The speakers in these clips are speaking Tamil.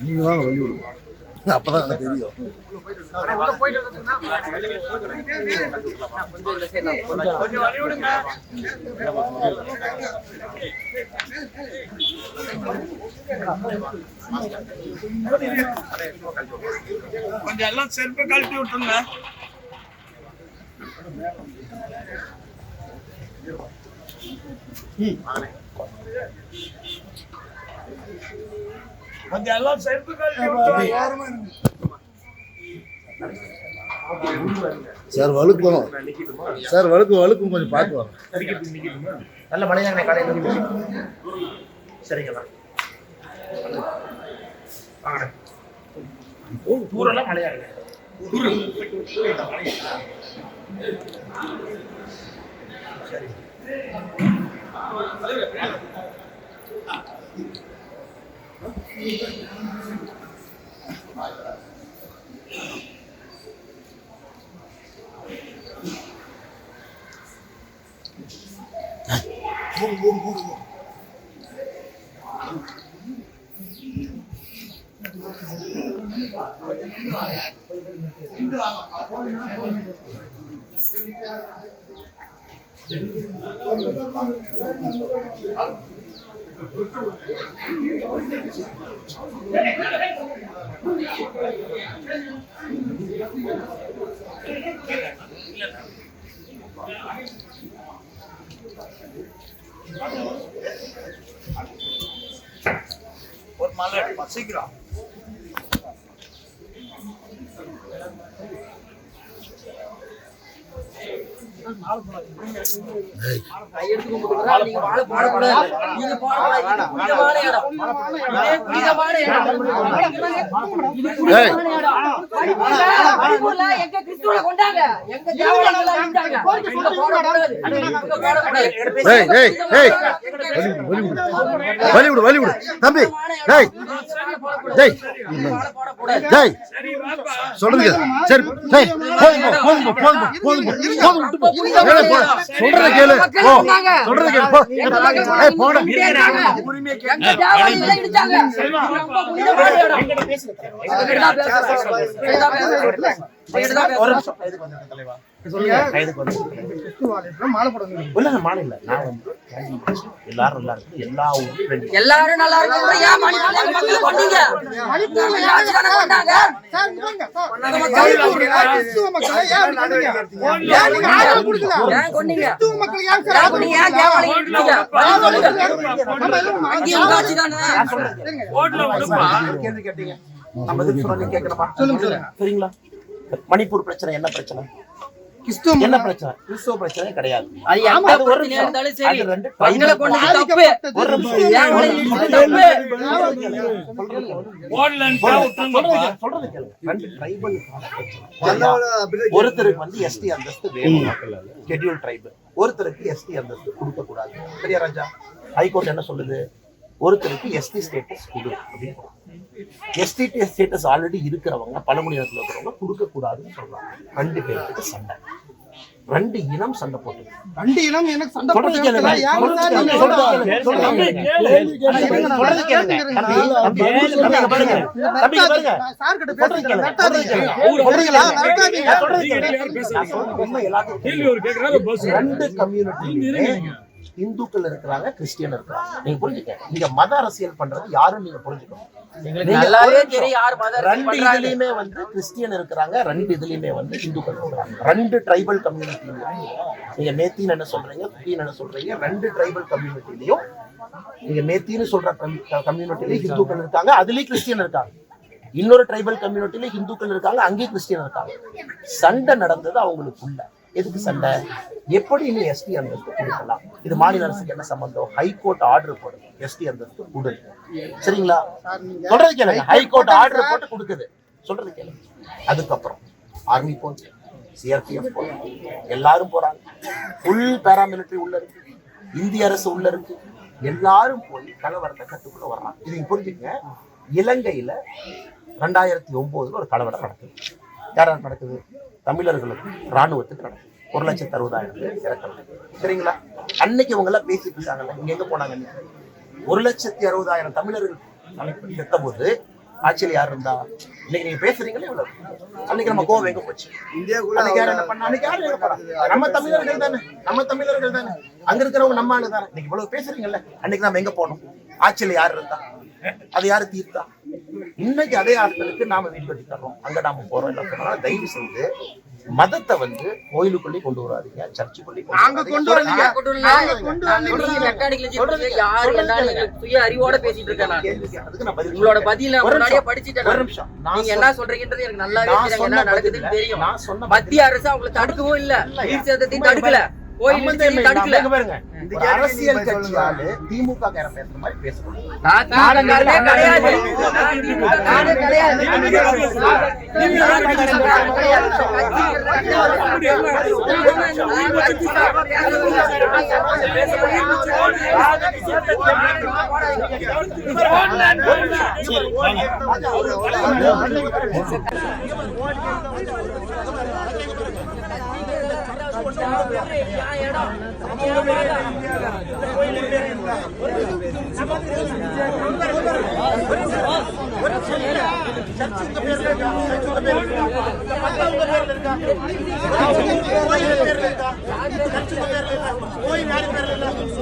நீங்க வாங்க வழி விடுங்க. அப்பதான் எனக்கு தெரியும். கொஞ்சம் எல்லாம் செருப்பு கழட்டி விட்டுருங்க. கொஞ்சம் விட்டுருங்க சார் வழுக்கும் சார் வழுக்கும் வழுக்கும் கொஞ்சம் பார்த்து வாங்க. நல்ல மழையாங்க காலையில் சரிங்களா வாங்க. தூரெல்லாம் மழையாங்க சரி. buông Thank you. நீங்க வாழை போடக்கூடாது. நீங்க போடக்கூடாது. தம்பி டேய் டேய் டேய் சரி சரி டேய் போதும் போதும் போதும் போதும் போதும் விட்டு போ. சொல்றத கேளு. சொல்றத கேளு. போ. ஏய் போடா. எங்க தேவாலயங்களை இல்ல மாலை இல்ல. நான் வந்து எல்லாரும் நல்லா இருக்கு. எல்லா ஊர்லயும் ரெண்டு எல்லாரும் நல்லா இருக்கணும். ஏன் மணிப்பூர்ல எங்க மக்களை கொண்டீங்க? மணிப்பூர்ல யாரு தானே கொண்டாங்க? கொண்டாங்க. மக்கள். ஏன் கொண்டீங்க. ஏன் கொண்டீங்க? ஏன் தேவாலயம் இடிச்சீங்க? பதில் சொல்லுங்க. அங்கேயும் உங்க ஆட்சி தானே? ஓட்டுல விடுப்பா கேள்வி கேட்டீங்க. நான் பதில் சொல்ல நீங்க கேட்கணுமா சரிங்களா? மணிப்பூர் பிரச்சனை என்ன பிரச்சனை? என்ன பிரச்சனை? கிறிஸ்துவ பிரச்சனை கிடையாது. அது எந்த பிரச்சனையா இருந்தாலும் சரி. தப்பு. ஒரு சொல்றது. ஒருத்தருக்கு வந்து எஸ்டி அந்தஸ்து வேணும். ஷெட்யூல் ட்ரைப் ஒருத்தருக்கு எஸ்டி அந்தஸ்து கொடுக்க கூடாது சரியா ராஜா ஹைகோர்ட் என்ன சொல்லுது? ஒருத்தருக்கு எஸ்டி ஸ்டேட்டஸ் கொடு அப்படின்னு எஸ்டி ஸ்டேட்டஸ் ஆல்ரெடி இருக்கிறவங்க பழங்குடியினத்துல இருக்கிறவங்க கொடுக்க கூடாதுன்னு சொல்றாங்க ரெண்டு பேருக்கு சண்டை ரெண்டு இனம் சண்டை போட்டு ரெண்டு இனம் எனக்கு சண்டை ரெண்டு கம்யூனிட்டியுமே இந்துக்கள் இருக்கிறாங்க கிறிஸ்டியன் இருக்கிறாங்க. நீங்க புரிஞ்சுக்க நீங்க மத அரசியல் பண்றது யாருன்னு நீங்க புரிஞ்சுக்கணும். ரெண்டு. இதுலயுமே வந்து கிறிஸ்டியன் இருக்கிறாங்க ரெண்டு இதுலயுமே வந்து இந்துக்கள் இருக்கிறாங்க. ரெண்டு ட்ரைபல் கம்யூனிட்டிலையும் நீங்க மேத்தின்னு என்ன சொல்றீங்க என்ன சொல்றீங்க ரெண்டு ட்ரைபல் கம்யூனிட்டிலையும் நீங்க மேத்தின்னு சொல்ற கம்யூனிட்டிலையும் இந்துக்கள் இருக்காங்க அதுலயும் கிறிஸ்டியன் இருக்காங்க. இன்னொரு ட்ரைபல் கம்யூனிட்டில இந்துக்கள் இருக்காங்க அங்கேயும் கிறிஸ்டியன் இருக்காங்க. சண்டை நடந்தது அவங்களுக்குள்ள. எதுக்கு சண்டை? எப்படி நீ எஸ்டி அந்தஸ்து கொடுக்கலாம்? இது மாநில அரசுக்கு என்ன சம்பந்தம்? ஹைகோர்ட் ஆர்டர் போடுது. எஸ்டி அந்தஸ்து கொடு சரிங்களா? சொல்றது கேளுங்க. ஹைகோர்ட் ஆர்டர் போட்டு கொடுக்குது. சொல்றது கேளுங்க. அதுக்கப்புறம் ஆர்மி போச்சு சிஆர்பிஎஃப் போறாங்க எல்லாரும் போறாங்க. ஃபுல் பேராமிலிட்டரி உள்ள இருக்கு. இந்திய அரசு உள்ள இருக்கு. எல்லாரும் போய் கலவரத்தை கட்டுக்குள்ள வர்றாங்க. இது நீங்க புரிஞ்சுக்கங்க. இலங்கையில ரெண்டாயிரத்தி ஒன்பதுல ஒரு கலவரம் நடக்குது. யாரார் நடக்குது? தமிழர்களுக்கு ராணுவத்துக்கு நடக்குது. ஒரு லட்சத்து அறுபதாயிரம் பேர் இறக்குறாங்க சரிங்களா? அன்னைக்கு இவங்க எல்லாம் பேசிட்டு இருக்காங்கல்ல இங்க எங்க போனாங்க? ஒரு லட்சத்தி அறுபதாயிரம் தமிழர்கள் செத்த போது ஆட்சியில் யார் இருந்தா? இன்னைக்கு நீங்க பேசுறீங்களே இவ்வளவு. அன்னைக்கு நம்ம கோவம் எங்க போச்சு? அன்னைக்கு யார் என்ன பண்ணா? அன்னைக்கு யாரு போறாங்க நம்ம தமிழர்கள் தானே. நம்ம தமிழர்கள் தானே. அங்க இருக்கிறவங்க நம்ம ஆளு தானே. இன்னைக்கு இவ்வளவு பேசுறீங்கல்ல அன்னைக்கு நம்ம எங்க போனோம்? ஆட்சியில் யார் இருந்தா? அது யாரு தீர்த்தா? இன்னைக்கு அதே ஆட்களுக்கு நாம வீடு கட்டி தர்றோம் அங்க நாம போறோம். தயவு செய்து மதத்தை வந்து கோயிலுக்குள்ளே கொண்டு வராதீங்க சர்ச்சுக்குள்ளே நாங்க கொண்டு வரலைங்க. கொண்டு. மெக்கானிக்கல் யாரு என்னன்னு எனக்கு சுய அறிவோட பேசிட்டு இருக்கேன் நான். உங்களோட. பதில முன்னாடியே. படிச்சுட்டேன் ஒரு. நிமிஷம். நீங்க என்ன சொல்றீங்கன்றது எனக்கு நல்லாவே நான் தெரியும். என்ன நடக்குதுன்னு தெரியும். நான் சொன்ன மத்திய அரசு அவங்களை தடுக்கவும் இல்ல. சேதத்தையும் தடுக்கல. அரசியல் கட்சியால திமுக பேசுற மாதிரி பேசணும் நான் திமுககாரனே கிடையாது நான் திமுககாரனே கிடையாது நான் கட்சிக்காரன் கிடையாது.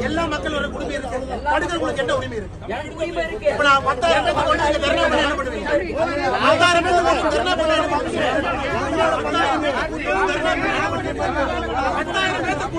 எல்லா மக்கள் ஒரு குடும்பம் இருக்கு படுக்கிறவங்களுக்கு என்ன உரிமை இருக்கு இப்ப நான் பத்தாயிரம் கொண்டு தர்ணா பண்ண என்ன பண்ணுவீங்க பத்தாயிரம் பேருக்கு தர்ணா பண்ண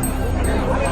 Yeah.